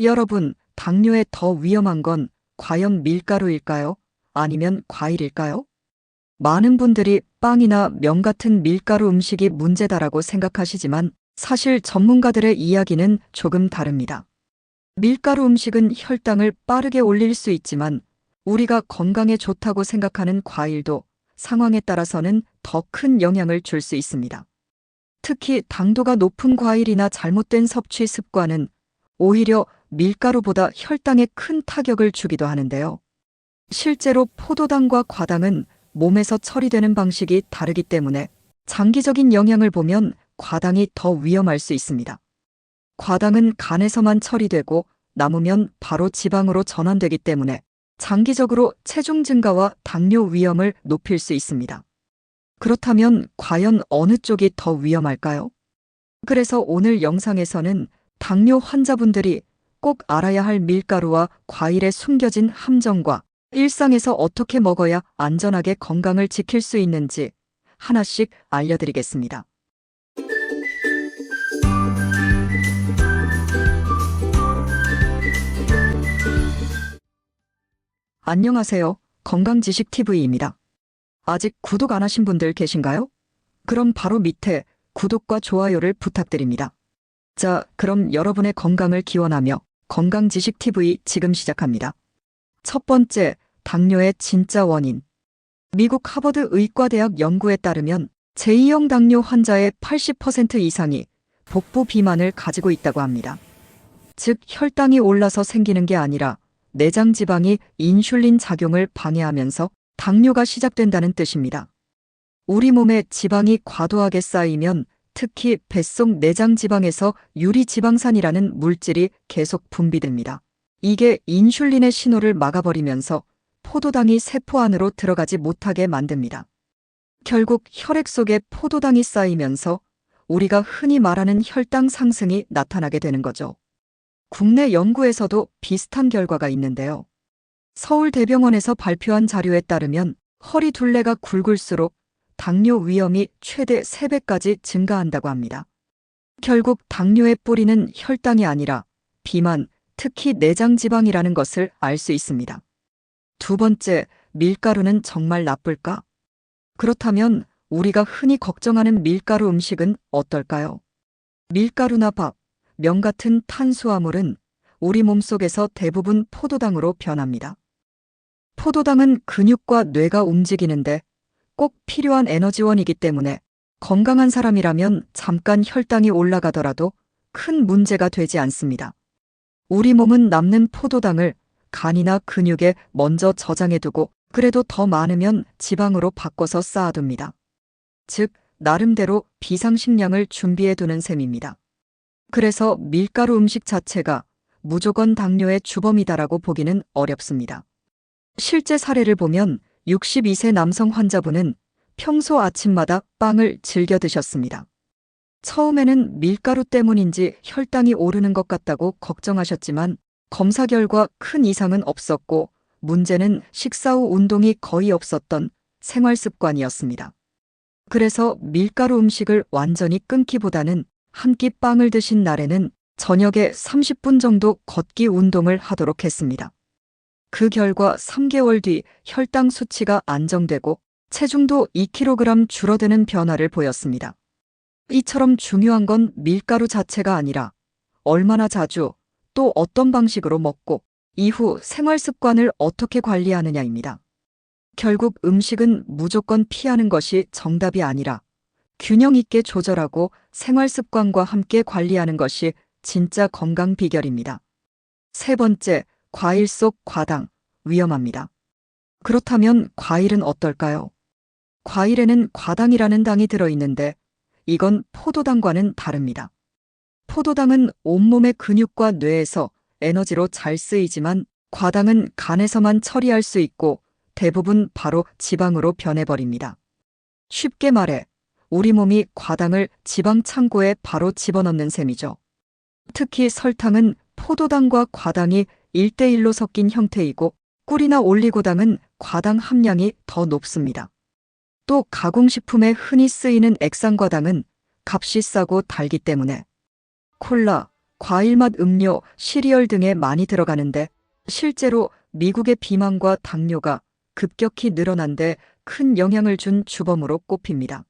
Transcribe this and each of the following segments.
여러분, 당뇨에 더 위험한 건 과연 밀가루일까요? 아니면 과일일까요? 많은 분들이 빵이나 면 같은 밀가루 음식이 문제다라고 생각하시지만 사실 전문가들의 이야기는 조금 다릅니다. 밀가루 음식은 혈당을 빠르게 올릴 수 있지만 우리가 건강에 좋다고 생각하는 과일도 상황에 따라서는 더 큰 영향을 줄 수 있습니다. 특히 당도가 높은 과일이나 잘못된 섭취 습관은 오히려 밀가루보다 혈당에 큰 타격을 주기도 하는데요. 실제로 포도당과 과당은 몸에서 처리되는 방식이 다르기 때문에 장기적인 영향을 보면 과당이 더 위험할 수 있습니다. 과당은 간에서만 처리되고 남으면 바로 지방으로 전환되기 때문에 장기적으로 체중 증가와 당뇨 위험을 높일 수 있습니다. 그렇다면 과연 어느 쪽이 더 위험할까요? 그래서 오늘 영상에서는 당뇨 환자분들이 꼭 알아야 할 밀가루와 과일의 숨겨진 함정과 일상에서 어떻게 먹어야 안전하게 건강을 지킬 수 있는지 하나씩 알려드리겠습니다. 안녕하세요. 건강지식TV입니다. 아직 구독 안 하신 분들 계신가요? 그럼 바로 밑에 구독과 좋아요를 부탁드립니다. 자, 그럼 여러분의 건강을 기원하며 건강지식TV 지금 시작합니다. 첫 번째, 당뇨의 진짜 원인. 미국 하버드 의과대학 연구에 따르면 제2형 당뇨 환자의 80% 이상이 복부 비만을 가지고 있다고 합니다. 즉, 혈당이 올라서 생기는 게 아니라 내장 지방이 인슐린 작용을 방해하면서 당뇨가 시작된다는 뜻입니다. 우리 몸에 지방이 과도하게 쌓이면 특히 뱃속 내장 지방에서 유리 지방산이라는 물질이 계속 분비됩니다. 이게 인슐린의 신호를 막아버리면서 포도당이 세포 안으로 들어가지 못하게 만듭니다. 결국 혈액 속에 포도당이 쌓이면서 우리가 흔히 말하는 혈당 상승이 나타나게 되는 거죠. 국내 연구에서도 비슷한 결과가 있는데요. 서울대병원에서 발표한 자료에 따르면 허리 둘레가 굵을수록 당뇨 위험이 최대 3배까지 증가한다고 합니다. 결국 당뇨의 뿌리는 혈당이 아니라 비만, 특히 내장 지방이라는 것을 알 수 있습니다. 두 번째, 밀가루는 정말 나쁠까? 그렇다면 우리가 흔히 걱정하는 밀가루 음식은 어떨까요? 밀가루나 밥, 면 같은 탄수화물은 우리 몸속에서 대부분 포도당으로 변합니다. 포도당은 근육과 뇌가 움직이는데 꼭 필요한 에너지원이기 때문에 건강한 사람이라면 잠깐 혈당이 올라가더라도 큰 문제가 되지 않습니다. 우리 몸은 남는 포도당을 간이나 근육에 먼저 저장해두고 그래도 더 많으면 지방으로 바꿔서 쌓아둡니다. 즉, 나름대로 비상식량을 준비해두는 셈입니다. 그래서 밀가루 음식 자체가 무조건 당뇨의 주범이다라고 보기는 어렵습니다. 실제 사례를 보면 62세 남성 환자분은 평소 아침마다 빵을 즐겨 드셨습니다. 처음에는 밀가루 때문인지 혈당이 오르는 것 같다고 걱정하셨지만 검사 결과 큰 이상은 없었고 문제는 식사 후 운동이 거의 없었던 생활 습관이었습니다. 그래서 밀가루 음식을 완전히 끊기보다는 한 끼 빵을 드신 날에는 저녁에 30분 정도 걷기 운동을 하도록 했습니다. 그 결과 3개월 뒤 혈당 수치가 안정되고 체중도 2kg 줄어드는 변화를 보였습니다. 이처럼 중요한 건 밀가루 자체가 아니라 얼마나 자주 또 어떤 방식으로 먹고 이후 생활 습관을 어떻게 관리하느냐입니다. 결국 음식은 무조건 피하는 것이 정답이 아니라 균형 있게 조절하고 생활 습관과 함께 관리하는 것이 진짜 건강 비결입니다. 세 번째, 과일 속 과당, 위험합니다. 그렇다면 과일은 어떨까요? 과일에는 과당이라는 당이 들어있는데 이건 포도당과는 다릅니다. 포도당은 온몸의 근육과 뇌에서 에너지로 잘 쓰이지만 과당은 간에서만 처리할 수 있고 대부분 바로 지방으로 변해버립니다. 쉽게 말해 우리 몸이 과당을 지방 창고에 바로 집어넣는 셈이죠. 특히 설탕은 포도당과 과당이 1대1로 섞인 형태이고 꿀이나 올리고당은 과당 함량이 더 높습니다. 또 가공식품에 흔히 쓰이는 액상과당은 값이 싸고 달기 때문에 콜라, 과일맛 음료, 시리얼 등에 많이 들어가는데 실제로 미국의 비만과 당뇨가 급격히 늘어난 데 큰 영향을 준 주범으로 꼽힙니다.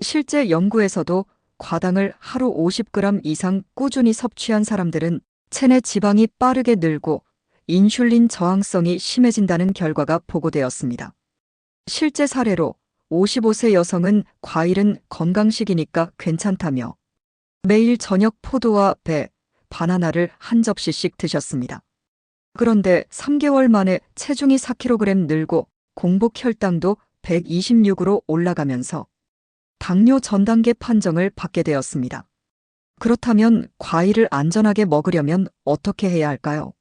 실제 연구에서도 과당을 하루 50g 이상 꾸준히 섭취한 사람들은 체내 지방이 빠르게 늘고 인슐린 저항성이 심해진다는 결과가 보고되었습니다. 실제 사례로 55세 여성은 과일은 건강식이니까 괜찮다며 매일 저녁 포도와 배, 바나나를 한 접시씩 드셨습니다. 그런데 3개월 만에 체중이 4kg 늘고 공복 혈당도 126으로 올라가면서 당뇨 전단계 판정을 받게 되었습니다. 그렇다면 과일을 안전하게 먹으려면 어떻게 해야 할까요?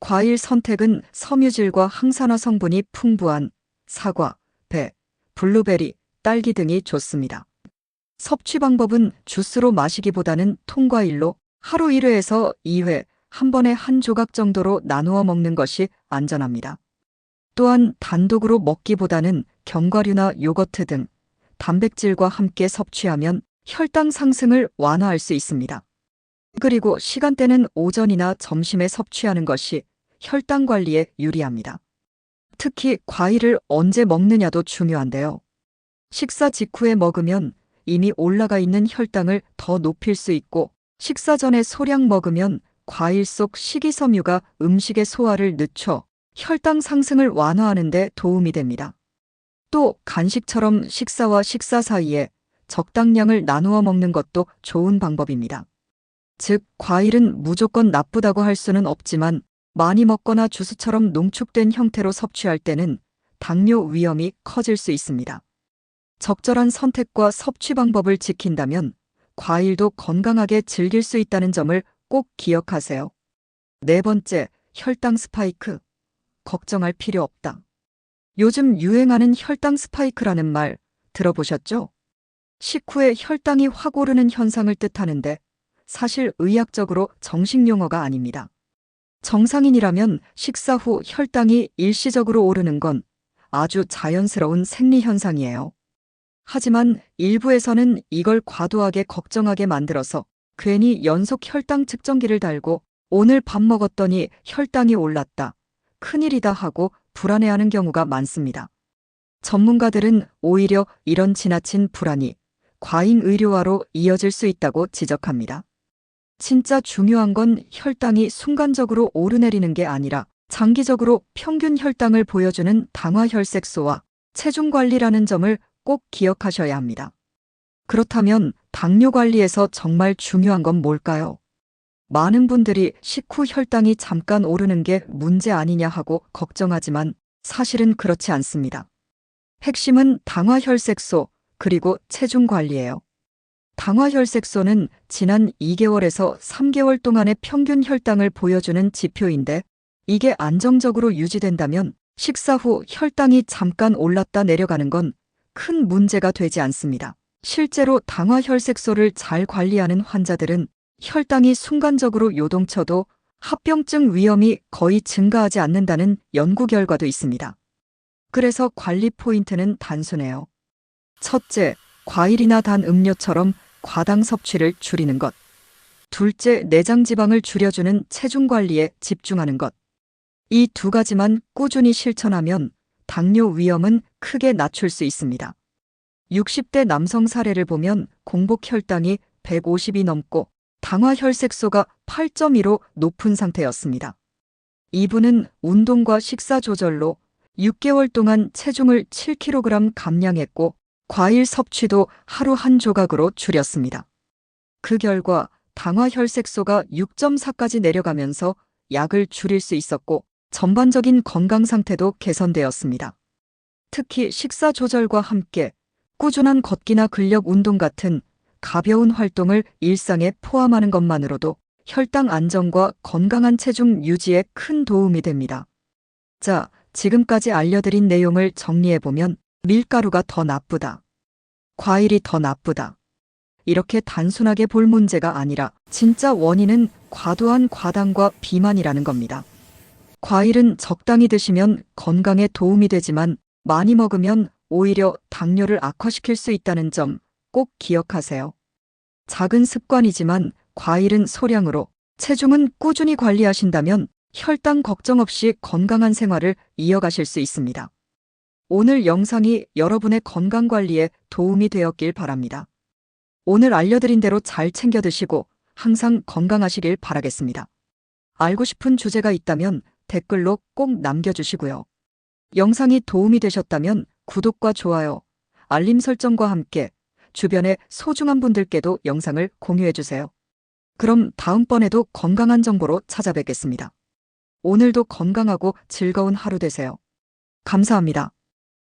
과일 선택은 섬유질과 항산화 성분이 풍부한 사과, 배, 블루베리, 딸기 등이 좋습니다. 섭취 방법은 주스로 마시기보다는 통과일로 하루 1회에서 2회, 한 번에 한 조각 정도로 나누어 먹는 것이 안전합니다. 또한 단독으로 먹기보다는 견과류나 요거트 등 단백질과 함께 섭취하면 혈당 상승을 완화할 수 있습니다. 그리고 시간대는 오전이나 점심에 섭취하는 것이 혈당 관리에 유리합니다. 특히 과일을 언제 먹느냐도 중요한데요. 식사 직후에 먹으면 이미 올라가 있는 혈당을 더 높일 수 있고 식사 전에 소량 먹으면 과일 속 식이섬유가 음식의 소화를 늦춰 혈당 상승을 완화하는 데 도움이 됩니다. 또 간식처럼 식사와 식사 사이에 적당량을 나누어 먹는 것도 좋은 방법입니다. 즉, 과일은 무조건 나쁘다고 할 수는 없지만 많이 먹거나 주스처럼 농축된 형태로 섭취할 때는 당뇨 위험이 커질 수 있습니다. 적절한 선택과 섭취 방법을 지킨다면 과일도 건강하게 즐길 수 있다는 점을 꼭 기억하세요. 네 번째, 혈당 스파이크. 걱정할 필요 없다. 요즘 유행하는 혈당 스파이크라는 말 들어보셨죠? 식후에 혈당이 확 오르는 현상을 뜻하는데 사실 의학적으로 정식 용어가 아닙니다. 정상인이라면 식사 후 혈당이 일시적으로 오르는 건 아주 자연스러운 생리 현상이에요. 하지만 일부에서는 이걸 과도하게 걱정하게 만들어서 괜히 연속 혈당 측정기를 달고 오늘 밥 먹었더니 혈당이 올랐다. 큰일이다 하고 불안해하는 경우가 많습니다. 전문가들은 오히려 이런 지나친 불안이 과잉 의료화로 이어질 수 있다고 지적합니다. 진짜 중요한 건 혈당이 순간적으로 오르내리는 게 아니라 장기적으로 평균 혈당을 보여주는 당화혈색소와 체중 관리라는 점을 꼭 기억하셔야 합니다. 그렇다면 당뇨 관리에서 정말 중요한 건 뭘까요? 많은 분들이 식후 혈당이 잠깐 오르는 게 문제 아니냐 하고 걱정하지만 사실은 그렇지 않습니다. 핵심은 당화혈색소 그리고 체중 관리예요. 당화혈색소는 지난 2개월에서 3개월 동안의 평균 혈당을 보여주는 지표인데 이게 안정적으로 유지된다면 식사 후 혈당이 잠깐 올랐다 내려가는 건 큰 문제가 되지 않습니다. 실제로 당화혈색소를 잘 관리하는 환자들은 혈당이 순간적으로 요동쳐도 합병증 위험이 거의 증가하지 않는다는 연구 결과도 있습니다. 그래서 관리 포인트는 단순해요. 첫째, 과일이나 단 음료처럼 과당 섭취를 줄이는 것. 둘째, 내장 지방을 줄여주는 체중 관리에 집중하는 것. 이 두 가지만 꾸준히 실천하면 당뇨 위험은 크게 낮출 수 있습니다. 60대 남성 사례를 보면 공복 혈당이 150이 넘고 당화 혈색소가 8.2로 높은 상태였습니다. 이분은 운동과 식사 조절로 6개월 동안 체중을 7kg 감량했고 과일 섭취도 하루 한 조각으로 줄였습니다. 그 결과 당화 혈색소가 6.4까지 내려가면서 약을 줄일 수 있었고 전반적인 건강 상태도 개선되었습니다. 특히 식사 조절과 함께 꾸준한 걷기나 근력 운동 같은 가벼운 활동을 일상에 포함하는 것만으로도 혈당 안정과 건강한 체중 유지에 큰 도움이 됩니다. 자, 지금까지 알려드린 내용을 정리해보면 밀가루가 더 나쁘다. 과일이 더 나쁘다. 이렇게 단순하게 볼 문제가 아니라 진짜 원인은 과도한 과당과 비만이라는 겁니다. 과일은 적당히 드시면 건강에 도움이 되지만 많이 먹으면 오히려 당뇨를 악화시킬 수 있다는 점 꼭 기억하세요. 작은 습관이지만 과일은 소량으로, 체중은 꾸준히 관리하신다면 혈당 걱정 없이 건강한 생활을 이어가실 수 있습니다. 오늘 영상이 여러분의 건강 관리에 도움이 되었길 바랍니다. 오늘 알려드린 대로 잘 챙겨 드시고 항상 건강하시길 바라겠습니다. 알고 싶은 주제가 있다면 댓글로 꼭 남겨주시고요. 영상이 도움이 되셨다면 구독과 좋아요, 알림 설정과 함께 주변의 소중한 분들께도 영상을 공유해주세요. 그럼 다음번에도 건강한 정보로 찾아뵙겠습니다. 오늘도 건강하고 즐거운 하루 되세요. 감사합니다.